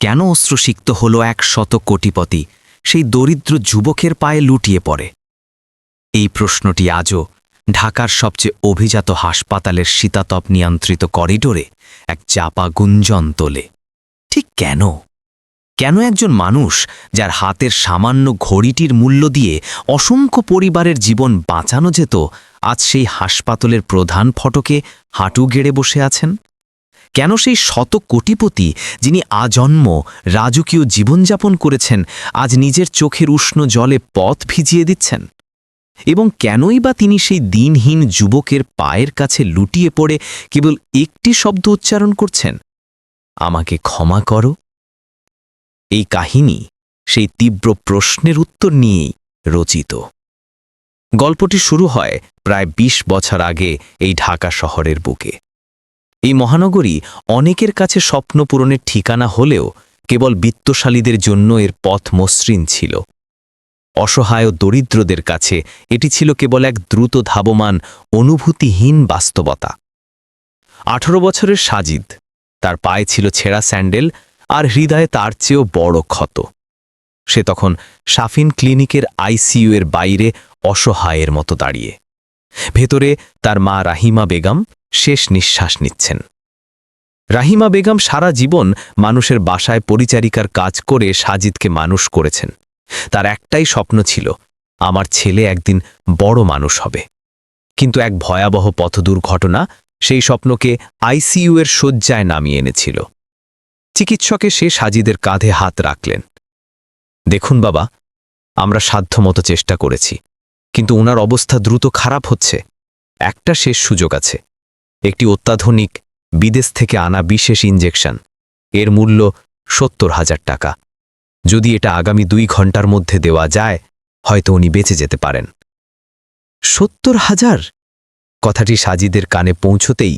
কেন অশ্রুসিক্ত হল এক শত কোটিপতি? সেই দরিদ্র যুবকের পায়ে লুটিয়ে পড়ে। এই প্রশ্নটি আজও ঢাকার সবচেয়ে অভিজাত হাসপাতালের শীতাতপ নিয়ন্ত্রিত করিডোরে এক চাপা গুঞ্জন তোলে। ঠিক কেন? কেন একজন মানুষ যার হাতের সামান্য ঘড়িটির মূল্য দিয়ে অসংখ্য পরিবারের জীবন বাঁচানো যেত, আজ সেই হাসপাতালের প্রধান ফটকে হাঁটু গেড়ে বসে আছেন? কেন সেই শত কোটিপতি যিনি আজন্ম রাজকীয় জীবনযাপন করেছেন, আজ নিজের চোখের উষ্ণ জলে পথ ভিজিয়ে দিচ্ছেন? এবং কেনই বা তিনি সেই দিনহীন যুবকের পায়ের কাছে লুটিয়ে পড়ে কেবল একটি শব্দ উচ্চারণ করছেন? আমাকে ক্ষমা করো। এই কাহিনী সেই তীব্র প্রশ্নের উত্তর নিয়েই রচিত। গল্পটি শুরু হয় প্রায় ২০ বছর আগে এই ঢাকা শহরের বুকে। এই মহানগরী অনেকের কাছে স্বপ্ন পূরণের ঠিকানা হলেও কেবল বিত্তশালীদের জন্য এর পথ মসৃণ ছিল। অসহায় দরিদ্রদের কাছে এটি ছিল কেবল এক দ্রুত ধাবমান, অনুভূতিহীন বাস্তবতা। আঠারো বছরের সাজিদ, তার পায়ে ছিল ছেঁড়া স্যান্ডেল আর হৃদয়ে তার চেয়েও বড় ক্ষত। সে তখন সাফিন ক্লিনিকের আইসিইউ এর বাইরে অসহায়ের মতো দাঁড়িয়ে। ভেতরে তার মা রাহিমা বেগম শেষ নিঃশ্বাস নিচ্ছেন। রাহিমা বেগম সারা জীবন মানুষের বাসায় পরিচারিকার কাজ করে সাজিদকে মানুষ করেছেন। তার একটাই স্বপ্ন ছিল, আমার ছেলে একদিন বড় মানুষ হবে। কিন্তু এক ভয়াবহ পথ দুর্ঘটনা সেই স্বপ্নকে আইসিইউ এর শয্যায় নামিয়ে এনেছিল। চিকিৎসকে সে সাজিদের কাঁধে হাত রাখলেন। দেখুন বাবা, আমরা সাধ্যমতো চেষ্টা করেছি, কিন্তু ওনার অবস্থা দ্রুত খারাপ হচ্ছে। একটা শেষ সুযোগ আছে। একটি অত্যাধুনিক বিদেশ থেকে আনা বিশেষ ইঞ্জেকশন এর মূল্য সত্তর হাজার টাকা। যদি এটা আগামী দুই ঘণ্টার মধ্যে দেওয়া যায়, হয়তো উনি বেঁচে যেতে পারেন। সত্তর হাজার? কথাটি সাজিদের কানে পৌঁছতেই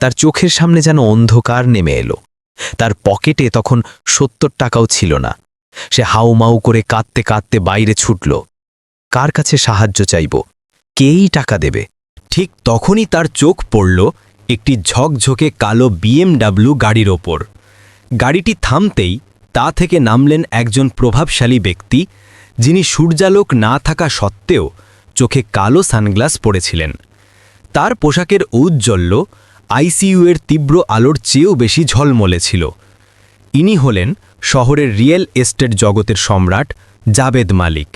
তার চোখের সামনে যেন অন্ধকার নেমে এলো। তার পকেটে তখন সত্তর টাকাও ছিল না। সে হাউমাউ করে কাঁদতে কাঁদতে বাইরে ছুটল। কার কাছে সাহায্য চাইব? কেই টাকা দেবে? ঠিক তখনই তার চোখ পড়ল একটি ঝকঝকে কালো বিএমডাব্লিউ গাড়ির ওপর। গাড়িটি থামতেই তা থেকে নামলেন একজন প্রভাবশালী ব্যক্তি, যিনি সূর্যালোক না থাকা সত্ত্বেও চোখে কালো সানগ্লাস পরেছিলেন। তার পোশাকের ঔজ্জ্বল্য আইসিইউ এর তীব্র আলোর চেয়েও বেশি ঝলমলে ছিল। ইনি হলেন শহরের রিয়েল এস্টেট জগতের সম্রাট জাবেদ মালিক।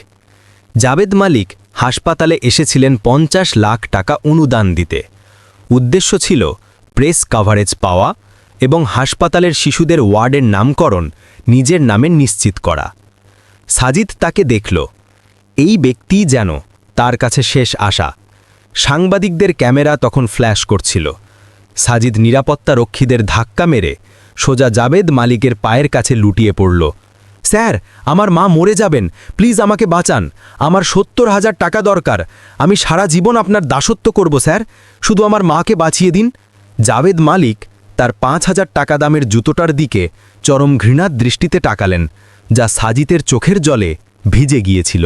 জাবেদ মালিক হাসপাতালে এসেছিলেন পঞ্চাশ লাখ টাকা অনুদান দিতে। উদ্দেশ্য ছিল প্রেস কাভারেজ পাওয়া এবং হাসপাতালের শিশুদের ওয়ার্ডের নামকরণ নিজের নামে নিশ্চিত করা। সাজিদ তাকে দেখল। এই ব্যক্তিই যেন তার কাছে শেষ আশা। সাংবাদিকদের ক্যামেরা তখন ফ্ল্যাশ করছিল। সাজিদ নিরাপত্তা রক্ষীদের ধাক্কা মেরে সোজা জাবেদ মালিকের পায়ের কাছে লুটিয়ে পড়ল। স্যার, আমার মা মরে যাবেন। প্লিজ আমাকে বাঁচান। আমার সত্তর হাজার টাকা দরকার। আমি সারা জীবন আপনার দাসত্ব করব, স্যার। শুধু আমার মাকে বাঁচিয়ে দিন। জাভেদ মালিক তার পাঁচ হাজার টাকা দামের জুতোটার দিকে চরম ঘৃণার দৃষ্টিতে টাকালেন যা সাজিতের চোখের জলে ভিজে গিয়েছিল।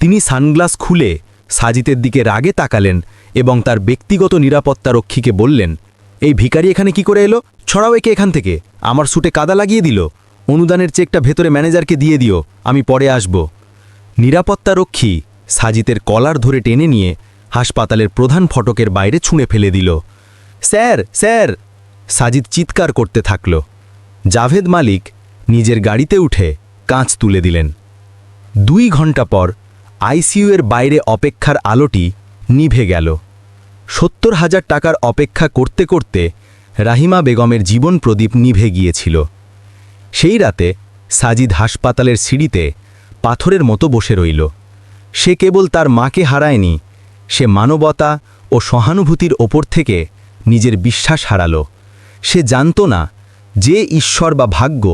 তিনি সানগ্লাস খুলে সাজিতের দিকে রাগে তাকালেন এবং তার ব্যক্তিগত নিরাপত্তা রক্ষীকে বললেন, এই ভিখারি এখানে কি করে এলো? ছড়াও একে এখান থেকে। আমার সুটে কাদা লাগিয়ে দিল। অনুদানের চেকটা ভেতরে ম্যানেজারকে দিয়ে দিও, আমি পরে আসব। নিরাপত্তারক্ষী সাজিতের কলার ধরে টেনে নিয়ে হাসপাতালের প্রধান ফটকের বাইরে ছুঁড়ে ফেলে দিল। Sir sir! সাজিদ চিৎকার করতে থাকল। জাভেদ মালিক নিজের গাড়িতে উঠে কাঁচ তুলে দিলেন। দুই ঘণ্টা পর আইসিইউ এর বাইরে অপেক্ষার আলোটি নিভে গেল। সত্তর হাজার টাকার অপেক্ষা করতে করতে রাহিমা বেগমের জীবন প্রদীপ নিভে গিয়েছিল। সেই রাতে সাজিদ হাসপাতালের সিঁড়িতে পাথরের মতো বসে রইল। সে কেবল তার মাকে হারায়নি, সে মানবতা ও সহানুভূতির ওপর থেকে নিজের বিশ্বাস হারালো। সে জানত না যে ঈশ্বর বা ভাগ্য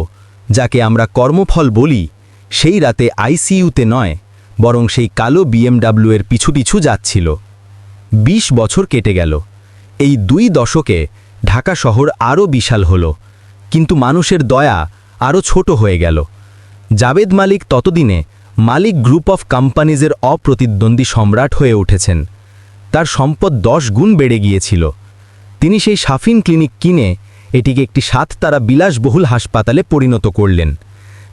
যাকে আমরা কর্মফল বলি সেই রাতে আইসিইউতে নয়, বরং সেই কালো বিএমডাব্লিউ এর পিছু পিছু যাচ্ছিল। ২০ বছর কেটে গেল। এই দুই দশকে ঢাকা শহর আরও বিশাল হল, কিন্তু মানুষের দয়া আরও ছোট হয়ে গেল। জাবেদ মালিক ততদিনে মালিক গ্রুপ অফ কোম্পানিজের অপ্রতিদ্বন্দ্বী সম্রাট হয়ে উঠেছেন। তার সম্পদ দশ গুণ বেড়ে গিয়েছিল। তিনি সেই সাফিন ক্লিনিক কিনে এটিকে একটি সাত তারা বিলাসবহুল হাসপাতালে পরিণত করলেন,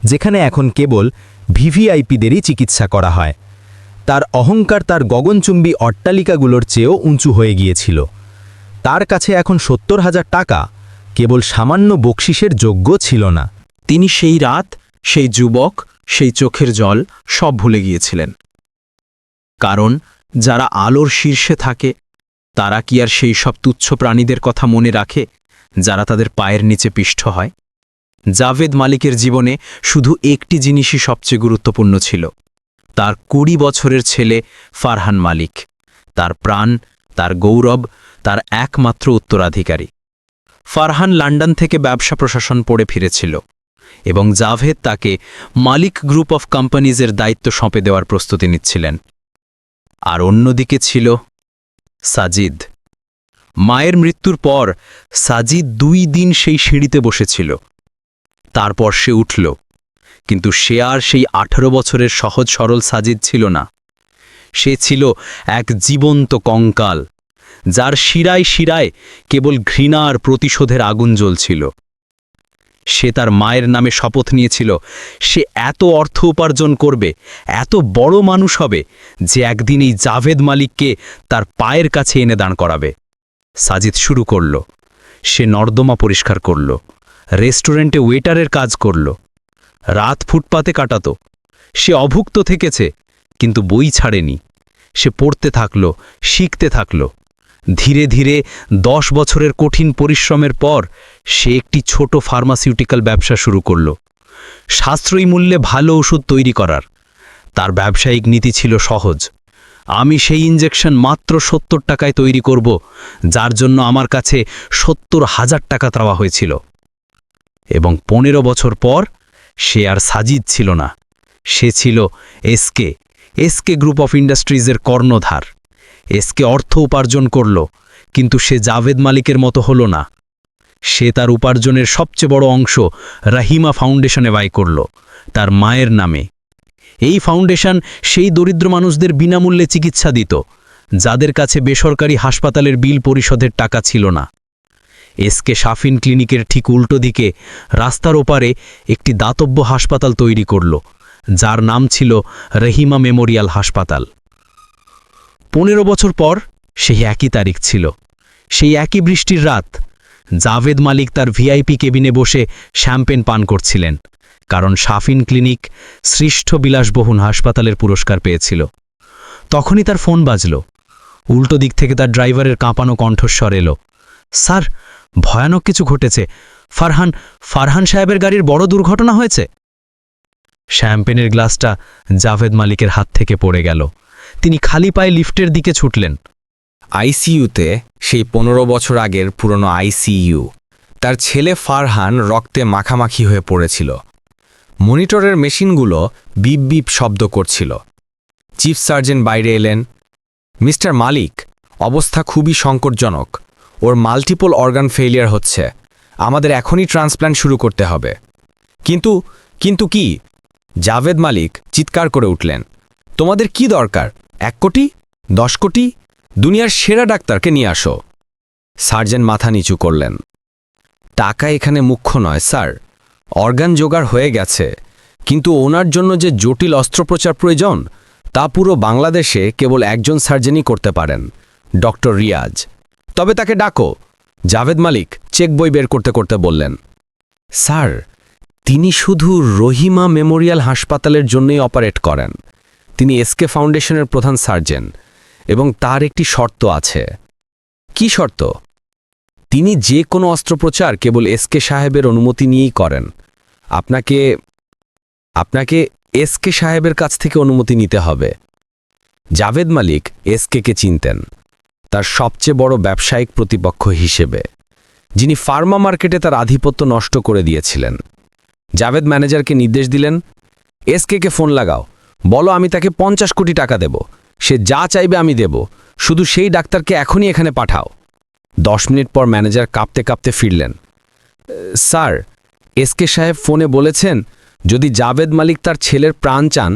যেখানে এখন কেবল ভিভিআইপিদেরই চিকিৎসা করা হয়। তার অহংকার তার গগনচুম্বী অট্টালিকাগুলোর চেয়েও উঁচু হয়ে গিয়েছিল। তার কাছে এখন সত্তর হাজার টাকা কেবল সামান্য বকশিসের যোগ্য ছিল না। তিনি সেই রাত, সেই যুবক, সেই চোখের জল সব ভুলে গিয়েছিলেন। কারণ যারা আলোর শীর্ষে থাকে, তারা কি আর সেই সব তুচ্ছ প্রাণীদের কথা মনে রাখে, যারা তাদের পায়ের নিচে পিষ্ঠ হয়? জাভেদ মালিকের জীবনে শুধু একটি জিনিসই সবচেয়ে গুরুত্বপূর্ণ ছিল, তার কুড়ি বছরের ছেলে ফারহান মালিক। তার প্রাণ, তার গৌরব, তার একমাত্র উত্তরাধিকারী। ফারহান লন্ডন থেকে ব্যবসা প্রশাসন পড়ে ফিরেছিল। এবং জাভেদ তাকে মালিক গ্রুপ অফ কোম্পানিজের দায়িত্ব সঁপে দেওয়ার প্রস্তুতি নিচ্ছিলেন। আর অন্যদিকে ছিল সাজিদ। মায়ের মৃত্যুর পর সাজিদ দুই দিন সেই সিঁড়িতে বসেছিল। তারপর সে উঠল। কিন্তু সে আর সেই আঠারো বছরের সহজ সরল সাজিদ ছিল না। সে ছিল এক জীবন্ত কঙ্কাল, যার শিরায় শিরায় কেবল ঘৃণা আর প্রতিশোধের আগুন জ্বলছিল। সে তার মায়ের নামে শপথ নিয়েছিল। সে এত অর্থ উপার্জন করবে, এত বড় মানুষ হবে যে একদিন এই জাভেদ মালিককে তার পায়ের কাছে এনে দাঁড় করাবে। সাজিদ শুরু করল। সে নর্দমা পরিষ্কার করল। রেস্টুরেন্টে ওয়েটারের কাজ করল। রাত ফুটপাতে কাটাতো। সে অভুক্ত থেকেছে, কিন্তু বই ছাড়েনি। সে পড়তে থাকল, শিখতে থাকল। ধীরে ধীরে দশ বছরের কঠিন পরিশ্রমের পর সে একটি ছোট ফার্মাসিউটিক্যাল ব্যবসা শুরু করল। সাশ্রয়ী মূল্যে ভালো ওষুধ তৈরি করার। তার ব্যবসায়িক নীতি ছিল সহজ। আমি সেই ইঞ্জেকশন মাত্র সত্তর টাকায় তৈরি করব, যার জন্য আমার কাছে সত্তর হাজার টাকা দেওয়া হয়েছিল। এবং পনেরো বছর পর সে আর সাজিদ ছিল না। সে ছিল এসকে এসকে গ্রুপ অফ ইন্ডাস্ট্রিজের কর্ণধার। এসকে অর্থ উপার্জন করল, কিন্তু সে জাভেদ মালিকের মতো হল না। সে তার উপার্জনের সবচেয়ে বড় অংশ রাহিমা ফাউন্ডেশনে ব্যয় করল, তার মায়ের নামে। এই ফাউন্ডেশন সেই দরিদ্র মানুষদের বিনামূল্যে চিকিৎসা দিত, যাদের কাছে বেসরকারি হাসপাতালের বিল পরিশোধের টাকা ছিল না। এসকে সাফিন ক্লিনিকের ঠিক উল্টো দিকে, রাস্তার ওপারে একটি দাতব্য হাসপাতাল তৈরি করল, যার নাম ছিল রহিমা মেমোরিয়াল হাসপাতাল। পনেরো বছর পর সেই একই তারিখ ছিল। সেই একই বৃষ্টির রাত জাভেদ মালিক তার ভিআইপি কেবিনে বসে শ্যাম্পেন পান করছিলেন, কারণ সাফিন ক্লিনিক সৃষ্ট বিলাসবহুল হাসপাতালের পুরস্কার পেয়েছিল। তখনই তার ফোন বাজল। উল্টো দিক থেকে তার ড্রাইভারের কাঁপানো কণ্ঠস্বর এলো। স্যার, ভয়ানক কিছু ঘটেছে। ফারহান ফারহান সাহেবের গাড়ির বড় দুর্ঘটনা হয়েছে? শ্যাম্পেনের গ্লাসটা জাভেদ মালিকের হাত থেকে পড়ে গেল। তিনি খালি পায়ে লিফটের দিকে ছুটলেন। আইসিইউতে সেই পনেরো বছর আগের পুরনো আইসিইউ, তার ছেলে ফারহান রক্তে মাখামাখি হয়ে পড়েছিল। মনিটরের মেশিনগুলো বিপ বিপ শব্দ করছিল। চিফ সার্জেন্ট বাইরে এলেন, মিস্টার মালিক, অবস্থা খুবই সংকটজনক। ওর মাল্টিপল অর্গান ফেলিয়ার হচ্ছে। আমাদের এখনই ট্রান্সপ্ল্যান্ট শুরু করতে হবে। কিন্তু কিন্তু কি? জাভেদ মালিক চিৎকার করে উঠলেন, তোমাদের কি দরকার? এক কোটি, দশ কোটি, দুনিয়ার সেরা ডাক্তারকে নিয়ে আসো। সার্জেন মাথা নিচু করলেন। টাকা এখানে মুখ্য নয়, স্যার। অর্গান জোগাড় হয়ে গেছে। কিন্তু ওনার জন্য যে জটিল অস্ত্রোপচার প্রয়োজন, তা পুরো বাংলাদেশে কেবল একজন সার্জেনই করতে পারেন, ডক্টর রিয়াজ। তবে তাকে ডাকো। জাভেদ মালিক চেক বই বের করতে করতে বললেন, স্যার, তিনি শুধু রহিমা মেমোরিয়াল হাসপাতালের জন্যই অপারেট করেন। তিনি এসকে ফাউন্ডেশনের প্রধান সার্জেন এবং তার একটি শর্ত আছে। কি শর্ত? তিনি যে কোনো অস্ত্রোপচার কেবল এসকে সাহেবের অনুমতি নিয়েই করেন। আপনাকে আপনাকে এসকে সাহেবের কাছ থেকে অনুমতি নিতে হবে। জাভেদ মালিক এসকেকে চিনতেন, তার সবচেয়ে বড় ব্যবসায়িক প্রতিপক্ষ হিসেবে, যিনি ফার্মা মার্কেটে তার আধিপত্য নষ্ট করে দিয়েছিলেন। জাভেদ ম্যানেজারকে নির্দেশ দিলেন এসকেকে ফোন লাগাও। বলো আমি তাকে পঞ্চাশ কোটি টাকা দেব। সে যা চাইবে আমি দেব। শুধু সেই ডাক্তারকে এখনই এখানে পাঠাও। দশ মিনিট পর ম্যানেজার কাঁপতে কাঁপতে ফিরলেন। স্যার এসকে সাহেব ফোনে বলেছেন, যদি জাভেদ মালিক তার ছেলের প্রাণ চান,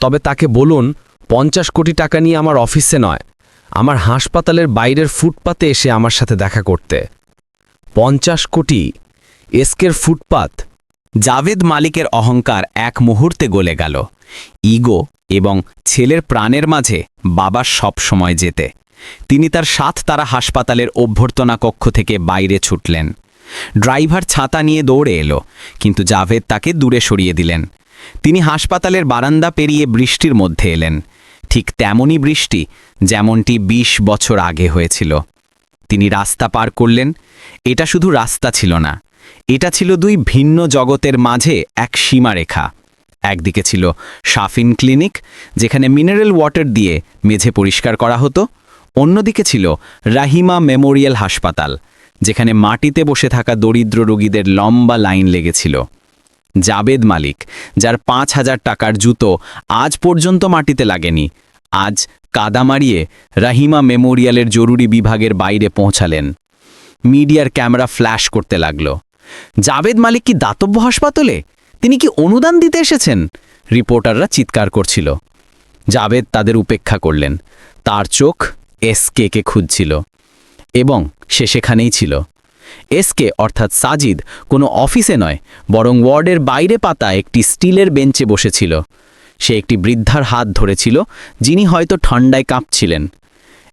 তবে তাকে বলুন, পঞ্চাশ কোটি টাকা নিয়ে আমার অফিসে নয়, আমার হাসপাতালের বাইরের ফুটপাতে এসে আমার সাথে দেখা করতে। পঞ্চাশ কোটি এসকের ফুটপাত জাভেদ মালিকের অহংকার এক মুহূর্তে গলে গেল। ইগো এবং ছেলের প্রাণের মাঝে বাবা সব সময় যেতে। তিনি তার সাত তারা হাসপাতালের অভ্যর্থনা কক্ষ থেকে বাইরে ছুটলেন। ড্রাইভার ছাতা নিয়ে দৌড়ে এলো, কিন্তু জাভেদ তাকে দূরে সরিয়ে দিলেন। তিনি হাসপাতালের বারান্দা পেরিয়ে বৃষ্টির মধ্যে এলেন। ঠিক তেমনই বৃষ্টি যেমনটি ২০ বছর আগে হয়েছিল। তিনি রাস্তা পার করলেন। এটা শুধু রাস্তা ছিল না এটা ছিল দুই ভিন্ন জগতের মাঝে এক সীমারেখা। একদিকে ছিল সাফিন ক্লিনিক, যেখানে মিনারেল ওয়াটার দিয়ে মেঝে পরিষ্কার করা হতো। অন্যদিকে ছিল রাহিমা মেমোরিয়াল হাসপাতাল, যেখানে মাটিতে বসে থাকা দরিদ্র রোগীদের লম্বা লাইন লেগেছিল। জাবেদ মালিক, যার পাঁচ হাজার টাকার জুতো আজ পর্যন্ত মাটিতে লাগেনি, আজ কাদা মারিয়ে রাহিমা মেমোরিয়ালের জরুরি বিভাগের বাইরে পৌঁছালেন। মিডিয়ার ক্যামেরা ফ্ল্যাশ করতে লাগল। জাবেদ মালিক কি দাতব্য হাসপাতালে? তিনি কি অনুদান দিতে এসেছেন? রিপোর্টাররা চিৎকার করছিল। জাবেদ তাদের উপেক্ষা করলেন। তার চোখ এসকে কে খুঁজছিল এবং সে সেখানেই ছিল। এসকে অর্থাৎ সাজিদ কোনো অফিসে নয়, বরং ওয়ার্ডের বাইরে পাতা একটি স্টিলের বেঞ্চে বসেছিল। সে একটি বৃদ্ধার হাত ধরেছিল, যিনি হয়তো ঠান্ডায় কাঁপছিলেন।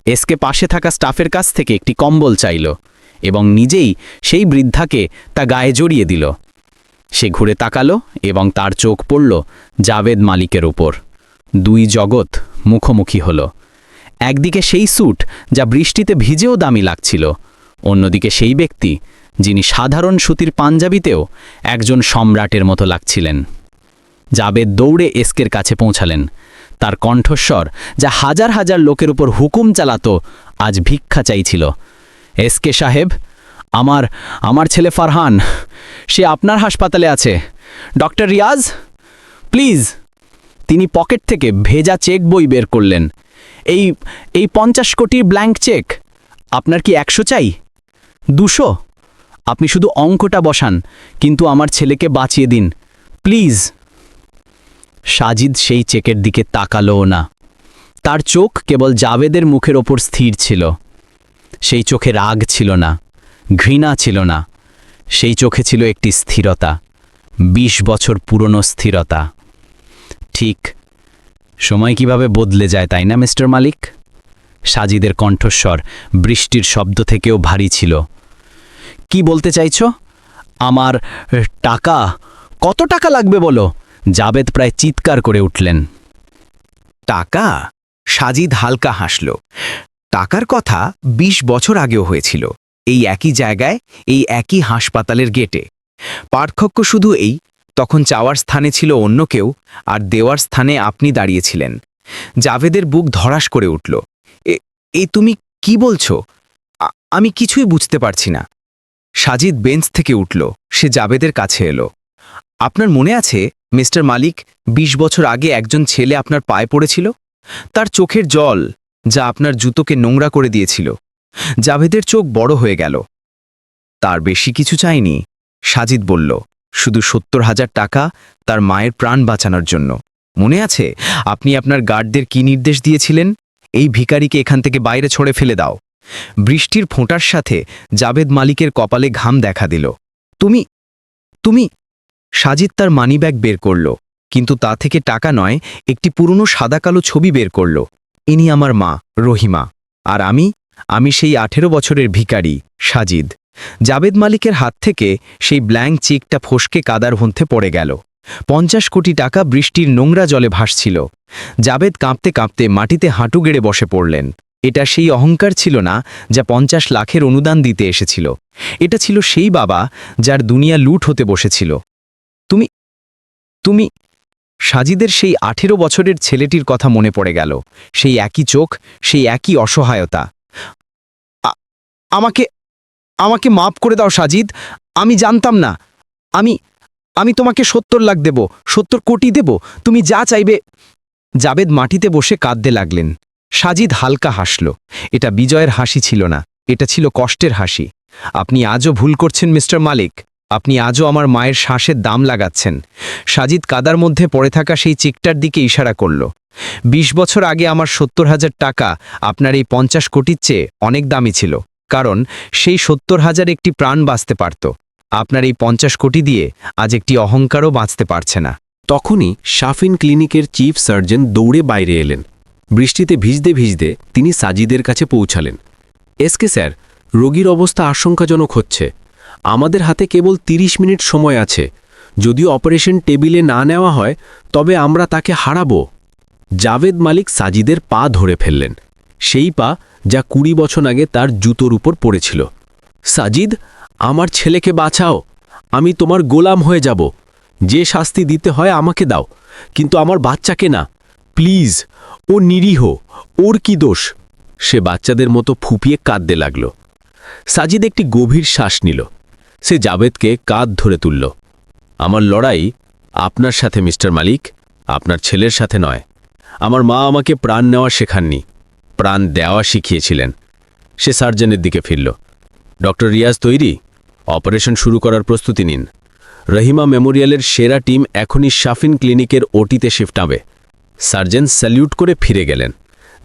এসকে পাশে থাকা স্টাফের কাছ থেকে একটি কম্বল চাইল। এবং নিজেই সেই বৃদ্ধাকে তা গায়ে জড়িয়ে দিল। সে ঘুরে তাকালো এবং তার চোখ পড়ল জাভেদ মালিকের ওপর দুই জগৎ মুখোমুখি হল। একদিকে সেই স্যুট যা বৃষ্টিতে ভিজেও দামি লাগছিল, অন্যদিকে সেই ব্যক্তি যিনি সাধারণ সুতির পাঞ্জাবিতেও একজন সম্রাটের মতো লাগছিলেন। জাবেদ দৌড়ে এসকের কাছে পৌঁছালেন। তার কণ্ঠস্বর যা হাজার হাজার লোকের উপর হুকুম চালাতো, আজ ভিক্ষা চাইছিল। এসকে সাহেব, আমার আমার ছেলে ফারহান, সে আপনার হাসপাতালে আছে। Doctor Riaz, please. তিনি পকেট থেকে ভেজা চেক বই বের করলেন। এই এই পঞ্চাশ কোটির ব্ল্যাঙ্ক চেক, আপনার কি একশো চাই? দুশো? আপনি শুধু অঙ্কটা বসান, কিন্তু আমার ছেলেকে বাঁচিয়ে দিন। প্লিজ। সাজিদ সেই চেকের দিকে তাকালও না। তার চোখ কেবল জাভেদের মুখের ওপর স্থির ছিল। সেই চোখে রাগ ছিল না, ঘৃণা ছিল না, সেই চোখে ছিল একটি স্থিরতা ২০ বছর পুরনো স্থিরতা। ঠিক সময় কীভাবে বদলে যায় তাই না, মিস্টার মালিক? সাজিদের কণ্ঠস্বর, বৃষ্টির শব্দ থেকেও ভারী ছিল। কি বলতে চাইছ? আমার টাকা? কত টাকা লাগবে বলো? জাবেদ প্রায় চিৎকার করে উঠলেন। টাকা? সাজিদ হালকা হাসল। টাকার কথা ২০ বছর আগেও হয়েছিল। এই একই জায়গায়, এই একই হাসপাতালের গেটে। পার্থক্য শুধু এই, তখন চাওয়ার স্থানে ছিল অন্য কেউ, আর দেওয়ার স্থানে আপনি দাঁড়িয়েছিলেন। জাভেদের বুক ধরাস করে উঠল। "এ- এই তুমি কি বলছো? আমি কিছুই বুঝতে পারছি না। সাজিদ বেঞ্চ থেকে উঠল। সে জাভেদের কাছে এলো। আপনার মনে আছে, মিস্টার মালিক ২০ বছর আগে একজন ছেলে আপনার পায়ে পড়েছিল? তার চোখের জল যা আপনার জুতোকে নোংরা করে দিয়েছিল। জাভেদের চোখ বড় হয়ে গেল। তার বেশি কিছু চাইনি। সাজিদ বলল, শুধু সত্তর হাজার টাকা তার মায়ের প্রাণ বাঁচানোর জন্য। মনে আছে, আপনি আপনার গার্ডদের কি নির্দেশ দিয়েছিলেন? এই ভিখারিকে এখান থেকে বাইরে ছড়ে ফেলে দাও। বৃষ্টির ফোঁটার সাথে জাভেদ মালিকের কপালে ঘাম দেখা দিল। তুমি তুমি সাজিদ তার মানিব্যাগ বের করল, কিন্তু তা থেকে টাকা নয়, একটি পুরনো সাদা কালো ছবি বের করল। ইনি আমার মা, রহিমা। আর আমি আমি সেই আঠেরো বছরের ভিখারি, সাজিদ। জাবেদ মালিকের হাত থেকে সেই ব্ল্যাঙ্ক চেকটা ফসকে কাদার মধ্যে পড়ে গেল। পঞ্চাশ কোটি টাকা বৃষ্টির নোংরা জলে ভাসছিল। জাবেদ কাঁপতে কাঁপতে মাটিতে হাঁটু গেড়ে বসে পড়লেন। এটা সেই অহংকার ছিল না যা পঞ্চাশ লাখের অনুদান দিতে এসেছিল। এটা ছিল সেই বাবা যার দুনিয়া লুট হতে বসেছিল। তুমি তুমি সাজিদের সেই আঠেরো বছরের ছেলেটির কথা মনে পড়ে গেল। সেই একই চোখ, সেই একই অসহায়তা। আমাকে আমাকে মাপ করে দাও সাজিদ, আমি জানতাম না। আমি আমি তোমাকে সত্তর লাখ দেব, সত্তর কোটি দেব, তুমি যা চাইবে। জাবেদ মাটিতে বসে কাঁদতে লাগলেন। সাজিদ হালকা হাসল। এটা বিজয়ের হাসি ছিল না, এটা ছিল কষ্টের হাসি। আপনি আজও ভুল করছেন মিস্টার মালিক। আপনি আজও আমার মায়ের শ্বাসের দাম লাগাচ্ছেন। সাজিদ কাদার মধ্যে পড়ে থাকা সেই চিকটার দিকে ইশারা করল। ২০ বছর আগে আমার সত্তর হাজার টাকা আপনার এই পঞ্চাশ কোটির চেয়ে অনেক দামি ছিল, কারণ সেই সত্তর হাজার একটি প্রাণ বাঁচতে পারত। আপনার এই পঞ্চাশ কোটি দিয়ে আজ একটি অহংকারও বাঁচতে পারছে না। তখনই শাফিন ক্লিনিকের চিফ সার্জন দৌড়ে বাইরে এলেন। বৃষ্টিতে ভিজতে ভিজতে তিনি সাজিদের কাছে পৌঁছালেন। এসকে স্যার, রোগীর অবস্থা আশঙ্কাজনক হচ্ছে। আমাদের হাতে কেবল ৩০ মিনিট সময় আছে। যদিও অপারেশন টেবিলে না নেওয়া হয়, তবে আমরা তাকে হারাবো। জাভেদ মালিক সাজিদের পা ধরে ফেললেন। সেই পা যা কুড়ি বছর আগে তার জুতোর উপর পড়েছিল। সাজিদ, আমার ছেলেকে বাঁচাও। আমি তোমার গোলাম হয়ে যাব। যে শাস্তি দিতে হয় আমাকে দাও। কিন্তু আমার বাচ্চাকে না। প্লিজ, ও নিরীহ। ওর কি দোষ? সে বাচ্চাদের মতো ফুপিয়ে কাঁদতে লাগল। সাজিদ একটি গভীর শ্বাস নিল। সে জাভেদকে কাঁধ ধরে তুলল। আমার লড়াই আপনার সাথে, মিস্টার মালিক, আপনার ছেলের সাথে নয়। আমার মা আমাকে প্রাণ নেওয়া শেখাননি, প্রাণ দেওয়া শিখিয়েছিলেন। সে সার্জনের দিকে ফিরল। ডক্টর রিয়াজ তৈরি, অপারেশন শুরু করার প্রস্তুতি নিন। রহিমা মেমোরিয়ালের সেরা টিম এখনই শাফিন ক্লিনিকের ওটিতে শিফট হবে সার্জন স্যালিউট করে ফিরে গেলেন।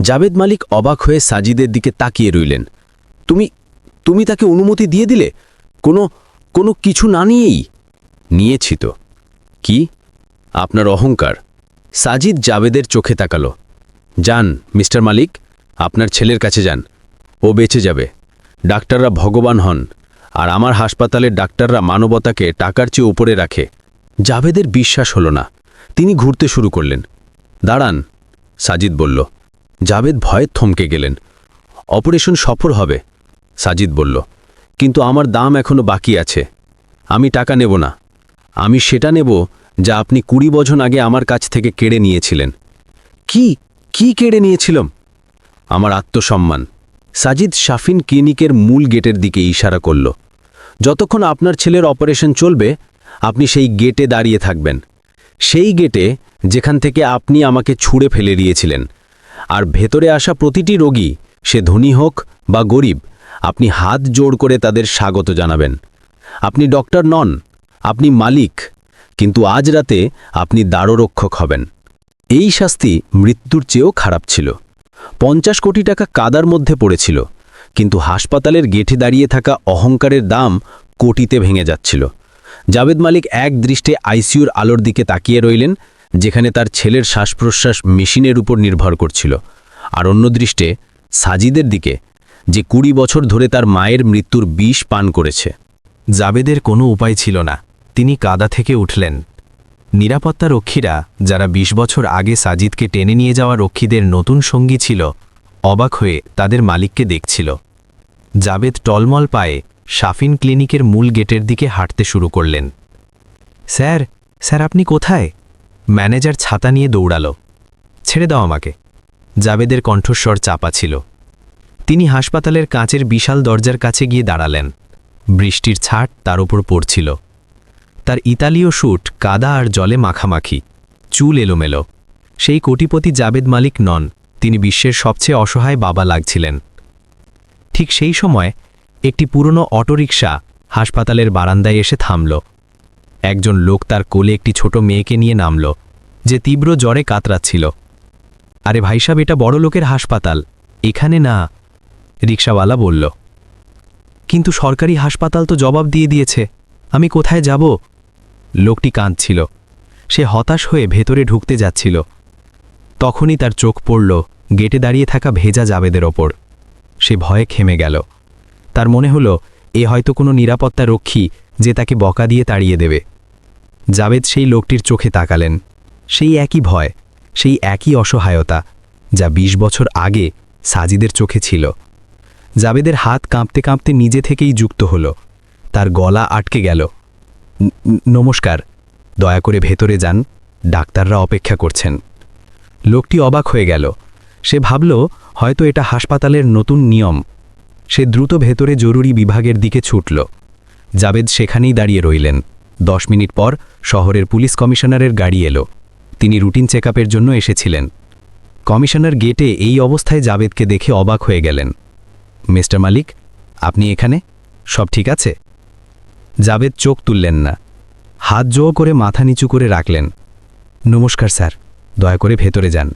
জাবেদ মালিক অবাক হয়ে সাজিদের দিকে তাকিয়ে রইলেন। তুমি তুমি তাকে অনুমতি দিয়ে দিলে? কোনো কোনো কিছু না নিয়েই? নিয়েছি তো। কি? আপনার অহংকার। সাজিদ জাভেদের চোখে তাকালো। যান, মিস্টার মালিক, আপনার ছেলের কাছে যান। ও বেঁচে যাবে। ডাক্তাররা ভগবান হন, আর আমার হাসপাতালের ডাক্তাররা মানবতাকে টাকার চেয়ে উপরে রাখে। জাভেদের বিশ্বাস হলো না। তিনি ঘুরতে শুরু করলেন। দাঁড়ান, সাজিদ বলল। জাভেদ ভয়ে থমকে গেলেন। অপারেশন সফল হবে, সাজিদ বলল। কিন্তু আমার দাম এখনও বাকি আছে। আমি টাকা নেব না। আমি সেটা নেব যা আপনি কুড়ি বছর আগে আমার কাছ থেকে কেড়ে নিয়েছিলেন। কি? কি কেড়ে নিয়েছিলাম? আমার আত্মসম্মান। সাজিদ শাফিন ক্লিনিকের মূল গেটের দিকে ইশারা করল। যতক্ষণ আপনার ছেলের অপারেশন চলবে, আপনি সেই গেটে দাঁড়িয়ে থাকবেন। সেই গেটে যেখান থেকে আপনি আমাকে ছুঁড়ে ফেলে দিয়েছিলেন। আর ভেতরে আসা প্রতিটি রোগী, সে ধনী হোক বা গরিব আপনি হাত জোড় করে তাদের স্বাগত জানাবেন। আপনি ডক্টর নন, আপনি মালিক, কিন্তু আজ রাতে আপনি দ্বাররক্ষক হবেন। এই শাস্তি মৃত্যুর চেয়েও খারাপ ছিল। পঞ্চাশ কোটি টাকা কাদার মধ্যে পড়েছিল, কিন্তু হাসপাতালের গেটে দাঁড়িয়ে থাকা অহংকারের দাম কোটিতে ভেঙে যাচ্ছিল। জাভেদ মালিক এক দৃষ্টে আইসিইউর আলোর দিকে তাকিয়ে রইলেন, যেখানে তার ছেলের শ্বাস প্রশ্বাস মেশিনের উপর নির্ভর করছিল, আর অন্য দৃষ্টে সাজিদের দিকে যে কুড়ি বছর ধরে তার মায়ের মৃত্যুর বিষ পান করেছে। জাবেদের কোনো উপায় ছিল না। তিনি কাদা থেকে উঠলেন। নিরাপত্তা রক্ষীরা, যারা ২০ বছর আগে সাজিদকে টেনে নিয়ে যাওয়া রক্ষীদের নতুন সঙ্গী ছিল, অবাক হয়ে তাদের মালিককে দেখছিল। জাবেদ টলমল পায়ে শাফিন ক্লিনিকের মূল গেটের দিকে হাঁটতে শুরু করলেন। স্যার স্যার আপনি কোথায়? ম্যানেজার ছাতা নিয়ে দৌড়াল। ছেড়ে দাও আমাকে। জাবেদের কণ্ঠস্বর চাপা ছিল। তিনি হাসপাতালের কাঁচের বিশাল দরজার কাছে গিয়ে দাঁড়ালেন। বৃষ্টির ছাট তার ওপর পড়ছিল। তার ইতালীয় শ্যুট কাদা আর জলে মাখামাখি। চুল এলোমেলো। সেই কোটিপতি জাবেদ মালিক নন, তিনি বিশ্বের সবচেয়ে অসহায় বাবা লাগছিলেন। ঠিক সেই সময় একটি পুরনো অটোরিকশা হাসপাতালের বারান্দায় এসে থামল। একজন লোক তার কোলে একটি ছোট মেয়েকে নিয়ে নামল, যে তীব্র জ্বরে কাতরাচ্ছিল। আরে ভাইসাব এটা বড় লোকের হাসপাতাল। এখানে না রিক্সাওয়ালা বলল, কিন্তু সরকারি হাসপাতাল তো জবাব দিয়ে দিয়েছে, আমি কোথায় যাব? লোকটি কাঁদছিল। সে হতাশ হয়ে ভেতরে ঢুকতে যাচ্ছিল। তখনই তার চোখ পড়ল গেটে দাঁড়িয়ে থাকা ভেজা জাবেদের ওপর। সে ভয়ে খেমে গেল। তার মনে হলো, এ হয়তো কোনো নিরাপত্তা রক্ষী যে তাকে বকা দিয়ে তাড়িয়ে দেবে। জাবেদ সেই লোকটির চোখে তাকালেন। সেই একই ভয়, সেই একই অসহায়তা যা ২০ বছর আগে সাজিদের চোখে ছিল। জাবেদের হাত কাঁপতে কাঁপতে নিজে থেকেই যুক্ত হল। তার গলা আটকে গেল। "ন- ন- নমস্কার। দয়া করে ভেতরে যান। ডাক্তাররা অপেক্ষা করছেন। লোকটি অবাক হয়ে গেল। সে ভাবল, হয়তো এটা হাসপাতালের নতুন নিয়ম। সে দ্রুত ভেতরে জরুরি বিভাগের দিকে ছুটল। জাবেদ সেখানেই দাঁড়িয়ে রইলেন। দশ মিনিট পর শহরের পুলিশ কমিশনারের গাড়ি এলো। তিনি রুটিন চেক জন্য এসেছিলেন। কমিশনার গেটে এই অবস্থায় জাবেদকে দেখে অবাক হয়ে গেলেন। মিস্টার মালিক, আপনি এখানে? সব ঠিক আছে? জাবেদ চোখ তুললেন না। হাত জো করে মাথা নিচু করে রাখলেন। নমস্কার স্যার, দয়া করে ভেতরে যান।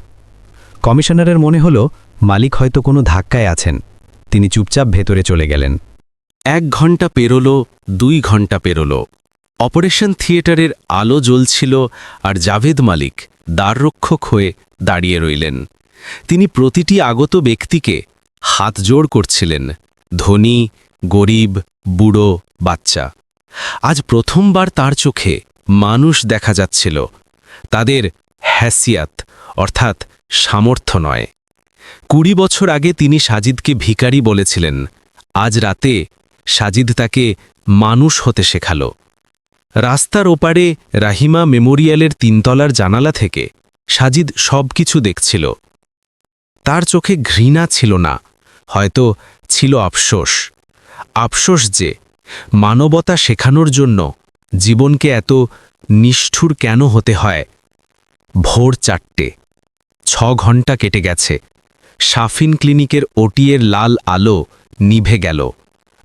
কমিশনারের মনে হলো, মালিক হয়তো কোনো ধাক্কায় আছেন। তিনি চুপচাপ ভেতরে চলে গেলেন। এক ঘণ্টা পেরোলো, দুই ঘণ্টা পেরোলো। অপারেশন থিয়েটারের আলো জ্বলছিল আর জাভেদ মালিক দ্বাররক্ষক হয়ে দাঁড়িয়ে রইলেন। তিনি প্রতিটি আগত ব্যক্তিকে হাত জোড় করছিলেন। ধনী, গরিব, বুড়ো, বাচ্চা। আজ প্রথমবার তার চোখে মানুষ দেখা যাচ্ছিল। তাদের হ্যাসিয়াত, অর্থাৎ সামর্থ্য নয়। কুড়ি বছর আগে তিনি সাজিদকে ভিখারি বলেছিলেন, আজ রাতে সাজিদ তাকে মানুষ হতে শেখালো। রাস্তার ওপারে রাহিমা মেমোরিয়ালের তিনতলার জানালা থেকে সাজিদ সব কিছু দেখছিল। তার চোখে ঘৃণা ছিল না। হয়তো ছিল আফসোস। আফসোস যে, মানবতা শেখানোর জন্য জীবনকে এত নিষ্ঠুর কেন হতে হয়? ভোর চারটে, ছ ঘণ্টা কেটে গেছে। সাফিন ক্লিনিকের ওটিয়ের লাল আলো নিভে গেল।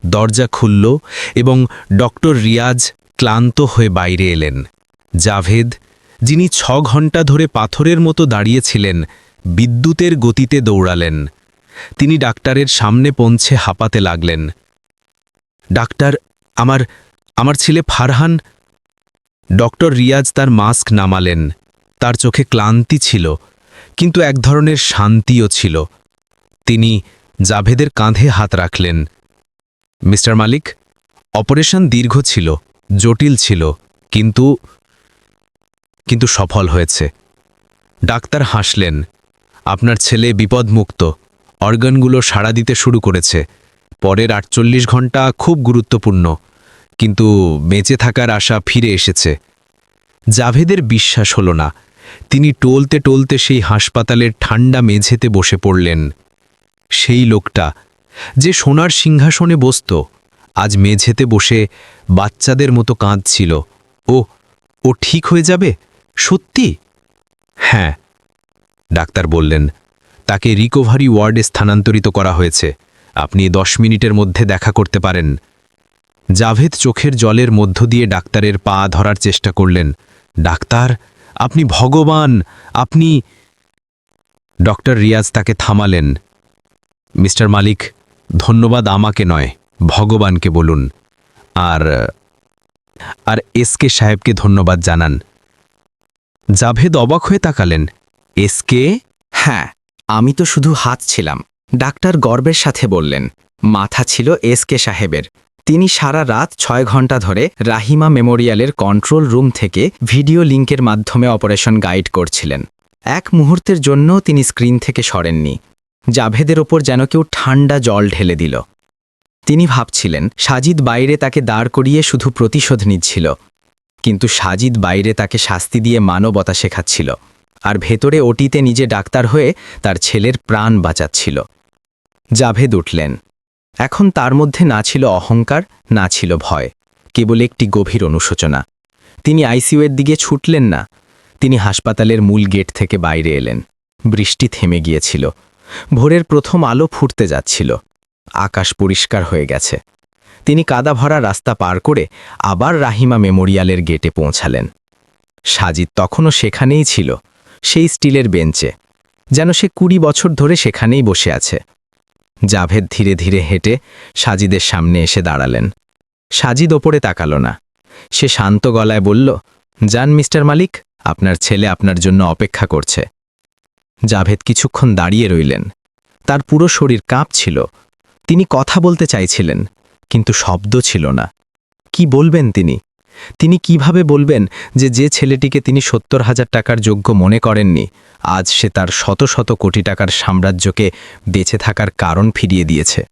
দরজা খুলল এবং ডক্টর রিয়াজ ক্লান্ত হয়ে বাইরে এলেন। জাভেদ, যিনি ছ ঘণ্টা ধরে পাথরের মতো দাঁড়িয়েছিলেন বিদ্যুতের গতিতে দৌড়ালেন। তিনি ডাক্তারের সামনে পৌঁছে হাঁপাতে লাগলেন। ডাক্তার, আমার আমার ছেলে ফারহান, ডক্টর রিয়াজ তার মাস্ক নামালেন। তার চোখে ক্লান্তি ছিল, কিন্তু এক ধরনের শান্তিও ছিল। তিনি জাভেদের কাঁধে হাত রাখলেন। মিস্টার মালিক, অপারেশন দীর্ঘ ছিল, জটিল ছিল, কিন্তু কিন্তু সফল হয়েছে। ডাক্তার হাসলেন, আপনার ছেলে বিপদমুক্ত অর্গানগুলো সাড়া দিতে শুরু করেছে। পরের আটচল্লিশ ঘণ্টা খুব গুরুত্বপূর্ণ, কিন্তু বেঁচে থাকার আশা ফিরে এসেছে। জাভেদের বিশ্বাস হল না। তিনি টলতে টলতে সেই হাসপাতালের ঠান্ডা মেঝেতে বসে পড়লেন। সেই লোকটা, যে সোনার সিংহাসনে বসত, আজ মেঝেতে বসে বাচ্চাদের মতো কাঁদছিল। ও ও ঠিক হয়ে যাবে? সত্যি? হ্যাঁ ডাক্তার বললেন। তাকে রিকভারি ওয়ার্ডে স্থানান্তরিত করা হয়েছে। আপনি দশ মিনিটের মধ্যে দেখা করতে পারেন। জাভেদ চোখের জলের মধ্য দিয়ে ডাক্তারের পা ধরার চেষ্টা করলেন। ডাক্তার, আপনি ভগবান, আপনি ডক্টর রিয়াজ তাকে থামালেন। মিস্টার মালিক, ধন্যবাদ আমাকে নয়, ভগবানকে বলুন। আর আর এসকে সাহেবকে ধন্যবাদ জানান। জাভেদ অবাক হয়ে তাকালেন। এসকে হ্যাঁ। আমি তো শুধু হাত ছিলাম। ডাক্তার গর্বের সাথে বললেন, মাথা ছিল এস কে সাহেবের। তিনি সারা রাত ছয় ঘণ্টা ধরে রাহিমা মেমোরিয়ালের কন্ট্রোল রুম থেকে ভিডিও লিঙ্কের মাধ্যমে অপারেশন গাইড করছিলেন। এক মুহূর্তের জন্য তিনি স্ক্রিন থেকে সরেননি। জাভেদের ওপর যেন কেউ ঠান্ডা জল ঢেলে দিল। তিনি ভাবছিলেন, সাজিদ বাইরে তাকে দাঁড় করিয়ে শুধু প্রতিশোধ নিচ্ছিল। কিন্তু সাজিদ বাইরে তাকে শাস্তি দিয়ে মানবতা শেখাচ্ছিল। ভেতরে ওটিতে নিজে ডাক্তার হয়ে তার ছেলের প্রাণ বাঁচাচ্ছিল। জাভেদ উঠলেন। এখন তার মধ্যে না ছিল অহংকার, না ছিল ভয়, কেবল একটি গভীর অনুশোচনা। তিনি আইসিইউয়ের দিকে ছুটলেন না। তিনি হাসপাতালের মূল গেট থেকে বাইরে এলেন। বৃষ্টি থেমে গিয়েছিল। ভোরের প্রথম আলো ফুটতে যাচ্ছিল। আকাশ পরিষ্কার হয়ে গেছে। তিনি কাদা ভরা রাস্তা পার করে আবার রাহিমা মেমোরিয়ালের গেটে পৌঁছালেন। সাজিদ তখনও সেখানেই ছিল। সেই স্টিলের বেঞ্চে, যেন সে কুড়ি বছর ধরে সেখানেই বসে আছে। জাভেদ ধীরে ধীরে হেঁটে সাজিদের সামনে এসে দাঁড়ালেন। সাজিদ ওপরে তাকালো না। সে শান্ত গলায় বলল, যান মিস্টার মালিক, আপনার ছেলে আপনার জন্য অপেক্ষা করছে। জাভেদ কিছুক্ষণ দাঁড়িয়ে রইলেন। তার পুরো শরীর কাঁপছিল। তিনি কথা বলতে চাইছিলেন, কিন্তু শব্দ ছিল না। কি বলবেন তিনি? তিনি কীভাবে বলবেন যে যে ছেলেটিকে তিনি সত্তর হাজার টাকার যোগ্য মনে করেননি, আজ সে তার শত শত কোটি টাকার সাম্রাজ্যকে বেঁচে থাকার কারণ ফিরিয়ে দিয়েছে।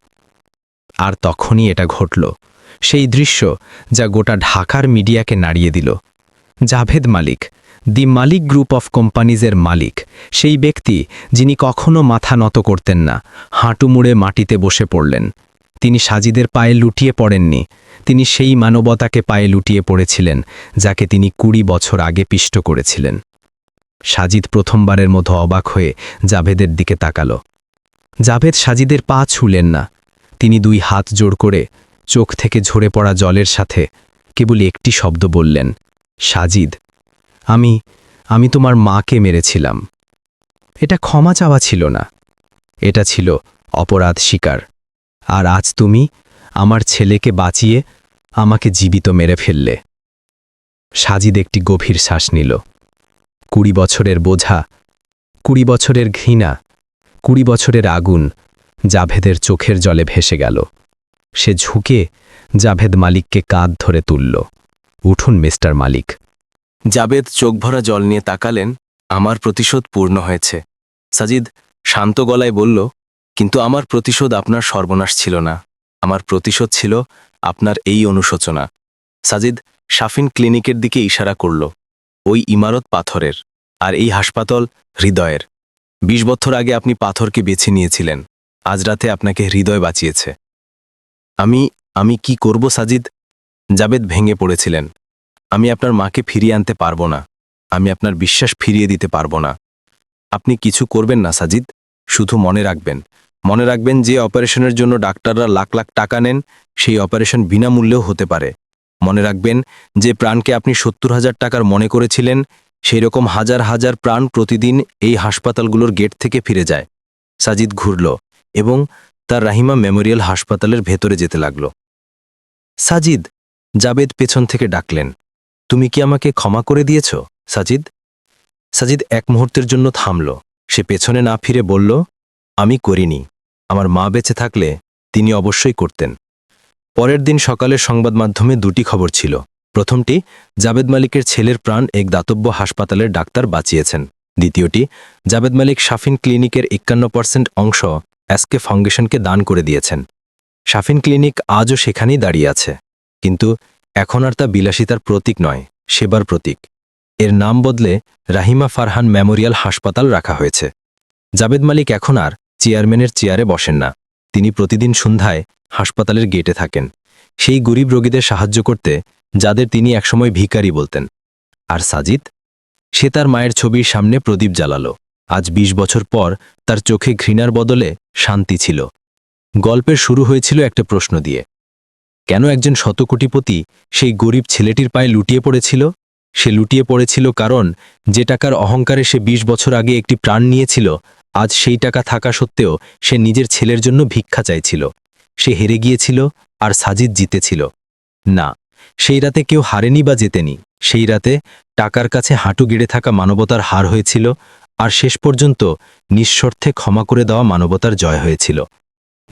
আর তখনই এটা ঘটল। সেই দৃশ্য যা গোটা ঢাকার মিডিয়াকে নাড়িয়ে দিল। Javed Malik, the Malik group of কোম্পানিজের মালিক, সেই ব্যক্তি যিনি কখনো মাথা নত করতেন না, হাঁটু মুড়ে মাটিতে বসে পড়লেন। তিনি সাজিদের পায়ে লুটিয়ে পড়েননি। তিনি সেই মানবতাকে পায়ে লুটিয়ে পড়েছিলেন, যাকে তিনি কুড়ি বছর আগে পিষ্ট করেছিলেন। সাজিদ প্রথমবারের মতো অবাক হয়ে জাভেদের দিকে তাকাল। জাভেদ সাজিদের পা ছুলেন না। তিনি দুই হাত জোড় করে চোখ থেকে ঝরে পড়া জলের সাথে কেবল একটি শব্দ বললেন, সাজিদ, আমি আমি তোমার মাকে মেরেছিলাম। এটা ক্ষমা চাওয়া ছিল না। এটা ছিল অপরাধ স্বীকার আর আজ তুমি আমার ছেলেকে বাঁচিয়ে আমাকে জীবিত মেরে ফেললে। সাজিদ একটি গভীর শ্বাস নিল। কুড়ি বছরের বোঝা, কুড়ি বছরের ঘৃণা, কুড়ি বছরের আগুন জাভেদের চোখের জলে ভেসে গেল। সে ঝুঁকে জাভেদ মালিককে কাঁধ ধরে তুলল। উঠুন, মিস্টার মালিক। জাবেদ চোখ ভরা জল নিয়ে তাকালেন। আমার প্রতিশোধ পূর্ণ হয়েছে। সাজিদ শান্ত গলায় বলল কিন্তু আমার প্রতিশোধ আপনার সর্বনাশ ছিল না। আমার প্রতিশোধ ছিল আপনার এই অনুশোচনা। সাজিদ শাফিন ক্লিনিকের দিকে ইশারা করল। ওই ইমারত পাথরের, আর এই হাসপাতাল হৃদয়ের। বিশ বছর আগে আপনি পাথরকে বেছে নিয়েছিলেন। আজ রাতে আপনাকে হৃদয় বাঁচিয়েছে। আমি আমি কি করব সাজিদ? জাবেদ ভেঙে পড়েছিলেন। আমি আপনার মাকে ফিরিয়ে আনতে পারব না। আমি আপনার বিশ্বাস ফিরিয়ে দিতে পারব না। আপনি কিছু করবেন না সাজিদ। শুধু মনে রাখবেন। মনে রাখবেন যে অপারেশনের জন্য ডাক্তাররা লাখ লাখ টাকা নেন, সেই অপারেশন বিনামূল্যেও হতে পারে। মনে রাখবেন যে প্রাণকে আপনি সত্তর হাজার টাকার মনে করেছিলেন সেই রকম হাজার হাজার প্রাণ প্রতিদিন এই হাসপাতালগুলোর গেট থেকে ফিরে যায়। সাজিদ ঘুরল এবং তার রাহিমা মেমোরিয়াল হাসপাতালের ভেতরে যেতে লাগল। সাজিদ, জাবেদ পেছন থেকে ডাকলেন, তুমি কি আমাকে ক্ষমা করে দিয়েছ, সাজিদ? সাজিদ এক মুহূর্তের জন্য থামল। সে পেছনে না ফিরে বলল, আমি করিনি। আমার মা বেঁচে থাকলে তিনি অবশ্যই করতেন। পরের দিন সকালে সংবাদ মাধ্যমে দুটি খবর ছিল। প্রথমটি, জাবেদ মালিকের ছেলের প্রাণ এক দাতব্য হাসপাতালের ডাক্তার বাঁচিয়েছেন। দ্বিতীয়টি, জাবেদ মালিক শাফিন ক্লিনিকের একান্ন পার্সেন্ট অংশ এসকে ফাউন্ডেশনকে দান করে দিয়েছেন। শাফিন ক্লিনিক আজও সেখানেই দাঁড়িয়ে আছে। কিন্তু এখন আর তা বিলাসিতার প্রতীক নয়, সেবার প্রতীক। এর নাম বদলে রাহিমা ফারহান মেমোরিয়াল হাসপাতাল রাখা হয়েছে। জাবেদ মালিক এখন আর চেয়ারম্যানের চেয়ারে বসেন না। তিনি প্রতিদিন সন্ধ্যায় হাসপাতালের গেটে থাকেন। সেই গরিব রোগীদের সাহায্য করতে যাদের তিনি একসময় ভিখারি বলতেন। আর সাজিদ? সে তার মায়ের ছবির সামনে প্রদীপ জ্বালালো। আজ ২০ বছর পর তার চোখে ঘৃণার বদলে শান্তি ছিল। গল্পের শুরু হয়েছিল একটা প্রশ্ন দিয়ে। কেন একজন শতকোটিপতি সেই গরিব ছেলেটির পায়ে লুটিয়ে পড়েছিল? সে লুটিয়ে পড়েছিল কারণ যে টাকার অহংকারে সে ২০ বছর আগে একটি প্রাণ নিয়েছিল, আজ সেই টাকা থাকা সত্ত্বেও সে নিজের ছেলের জন্য ভিক্ষা চাইছিল। সে হেরে গিয়েছিল আর সাজিদ জিতেছিল। না, সেই রাতে কেউ হারেনি বা জেতেনি। সেই রাতে টাকার কাছে হাঁটু গেড়ে থাকা মানবতার হার হয়েছিল আর শেষ পর্যন্ত নিঃস্বার্থে ক্ষমা করে দেওয়া মানবতার জয় হয়েছিল।